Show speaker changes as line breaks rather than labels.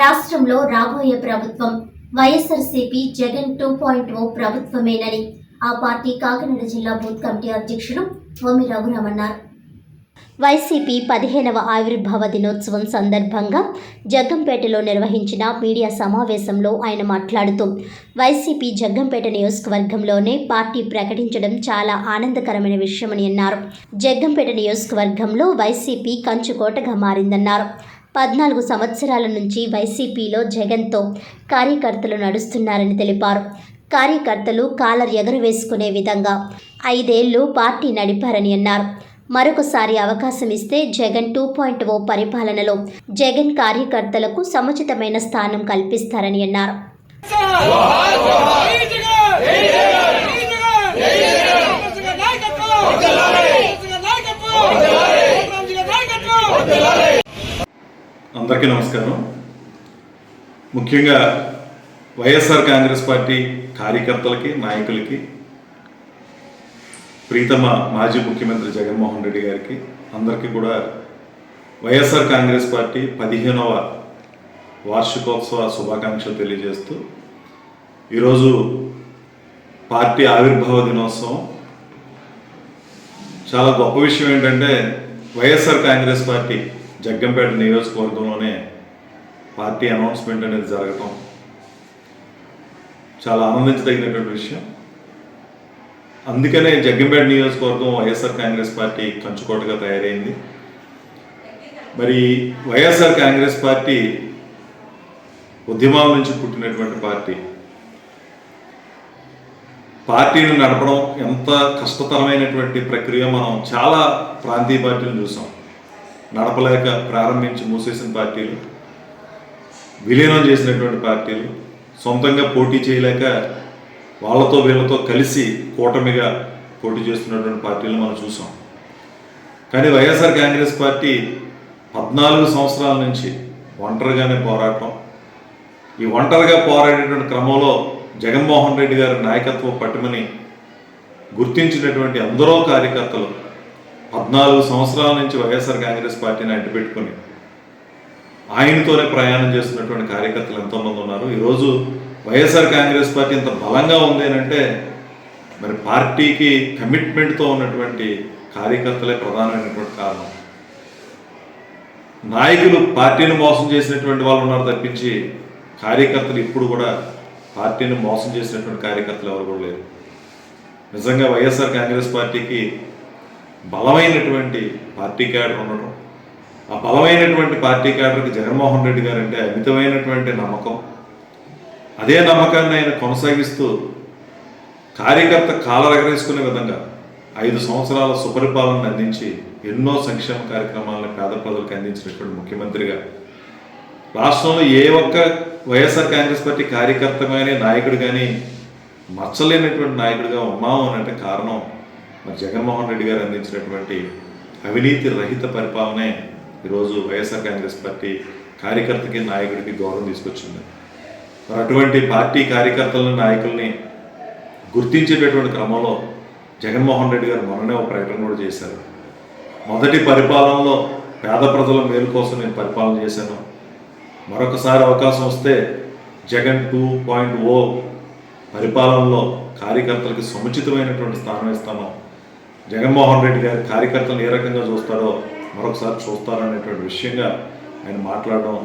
రాష్ట్రంలో రాబోయే ప్రభుత్వం YSRCP Jagan two point O ప్రభుత్వమేనని ఆ పార్టీ కాకినాడ జిల్లా బూత్ కమిటీ అధ్యక్షుడు ఓమి రఘురామ్ అన్నారు. వైసీపీ పదిహేనవ ఆవిర్భావ దినోత్సవం సందర్భంగా జగ్గంపేటలో నిర్వహించిన మీడియా సమావేశంలో ఆయన మాట్లాడుతూ వైసీపీ జగ్గంపేట నియోజకవర్గంలోనే పార్టీ ప్రకటించడం చాలా ఆనందకరమైన విషయమని అన్నారు. జగ్గంపేట నియోజకవర్గంలో వైసీపీ కంచుకోటగా మారిందన్నారు. పద్నాలుగు సంవత్సరాల నుంచి వైసీపీలో జగన్తో కార్యకర్తలు నడుస్తున్నారని తెలిపారు. కార్యకర్తలు కాలర్ ఎగరవేసుకునే విధంగా ఐదేళ్ళు పార్టీ నడిపారని అన్నారు. మరొకసారి అవకాశం ఇస్తే జగన్ టూ పాయింట్ ఓ పరిపాలనలో జగన్ కార్యకర్తలకు సముచితమైన స్థానం కల్పిస్తారని అన్నారు.
అందరికీ నమస్కారం. ముఖ్యంగా వైఎస్ఆర్ కాంగ్రెస్ పార్టీ కార్యకర్తలకి నాయకులకి ప్రీతమ మాజీ ముఖ్యమంత్రి జగన్మోహన్ రెడ్డి గారికి అందరికీ కూడా వైఎస్ఆర్ కాంగ్రెస్ పార్టీ పదిహేనవ వార్షికోత్సవ శుభాకాంక్షలు తెలియజేస్తూ ఈరోజు పార్టీ ఆవిర్భావ దినోత్సవం. చాలా గొప్ప విషయం ఏంటంటే వైఎస్ఆర్ కాంగ్రెస్ పార్టీ జగ్గంపేట నియోజకవర్గంలోనే పార్టీ అనౌన్స్మెంట్ అనేది జరగటం చాలా ఆనందించదగినటువంటి విషయం. అందుకనే జగ్గంపేట నియోజకవర్గం వైఎస్ఆర్ కాంగ్రెస్ పార్టీ కంచుకోటగా తయారైంది. మరి వైఎస్ఆర్ కాంగ్రెస్ పార్టీ ఉద్యమాల నుంచి పుట్టినటువంటి పార్టీ. పార్టీని నడపడం ఎంత కష్టతరమైనటువంటి ప్రక్రియ మనం చాలా ప్రాంతీయ పార్టీలు చూసాం. నడపలేక ప్రారంభించి మూసేసిన పార్టీలు విలీనం చేసినటువంటి పార్టీలు సొంతంగా పోటీ చేయలేక వాళ్ళతో వీళ్ళతో కలిసి కూటమిగా పోటీ చేస్తున్నటువంటి పార్టీలు మనం చూసాం. కానీ వైఎస్ఆర్ కాంగ్రెస్ పార్టీ పద్నాలుగు సంవత్సరాల నుంచి ఒంటరిగానే పోరాటం. ఈ ఒంటరిగా పోరాడేటువంటి క్రమంలో జగన్మోహన్ రెడ్డి గారి నాయకత్వ పట్టుమని గుర్తించినటువంటి ఎందరో కార్యకర్తలు పద్నాలుగు సంవత్సరాల నుంచి వైఎస్ఆర్ కాంగ్రెస్ పార్టీని అడ్డుపెట్టుకుని ఆయనతోనే ప్రయాణం చేస్తున్నటువంటి కార్యకర్తలు ఎంతోమంది ఉన్నారు. ఈరోజు వైఎస్ఆర్ కాంగ్రెస్ పార్టీ ఇంత బలంగా ఉంది అంటే మరి పార్టీకి కమిట్మెంట్తో ఉన్నటువంటి కార్యకర్తలే ప్రధానమైనటువంటి కారణం. నాయకులు పార్టీని మోసం చేసినటువంటి వాళ్ళు ఉన్నారు తప్పించి కార్యకర్తలు ఇప్పుడు కూడా పార్టీని మోసం చేసినటువంటి కార్యకర్తలు ఎవరు కూడా లేరు. నిజంగా వైఎస్ఆర్ కాంగ్రెస్ పార్టీకి బలమైనటువంటి పార్టీ క్యాడర్ ఉండడం ఆ బలమైనటువంటి పార్టీ క్యాడర్కి జగన్మోహన్ రెడ్డి గారు అంటే అమితమైనటువంటి నమ్మకం. అదే నమ్మకాన్ని ఆయన కొనసాగిస్తూ కార్యకర్త కాలరగరేసుకునే విధంగా ఐదు సంవత్సరాల సుపరిపాలన అందించి ఎన్నో సంక్షేమ కార్యక్రమాలను పేద ప్రజలకు అందించినటువంటి ముఖ్యమంత్రిగా రాష్ట్రంలో ఏ ఒక్క వైఎస్ఆర్ కాంగ్రెస్ పార్టీ కార్యకర్త కానీ నాయకుడు కానీ మచ్చలేనటువంటి నాయకుడిగా ఉన్నాము అని అంటే కారణం మరి జగన్మోహన్ రెడ్డి గారు అందించినటువంటి అవినీతి రహిత పరిపాలనే ఈరోజు వైఎస్ఆర్ కాంగ్రెస్ పార్టీ కార్యకర్తకి నాయకుడికి గౌరవం తీసుకొచ్చింది. మరి అటువంటి పార్టీ కార్యకర్తలను నాయకుల్ని గుర్తించేటటువంటి క్రమంలో జగన్మోహన్ రెడ్డి గారు మొన్ననే ఒక ప్రకటన కూడా చేశారు. మొదటి పరిపాలనలో పేద ప్రజల మేలు కోసం నేను పరిపాలన చేశాను. మరొకసారి అవకాశం వస్తే జగన్ టూ పాయింట్ ఓ పరిపాలనలో కార్యకర్తలకు సముచితమైనటువంటి స్థానం ఇస్తాను. జగన్మోహన్ రెడ్డి గారి కార్యకర్తలను ఏ రకంగా చూస్తారో మరొకసారి చూస్తారనేటువంటి విషయంగా ఆయన మాట్లాడడం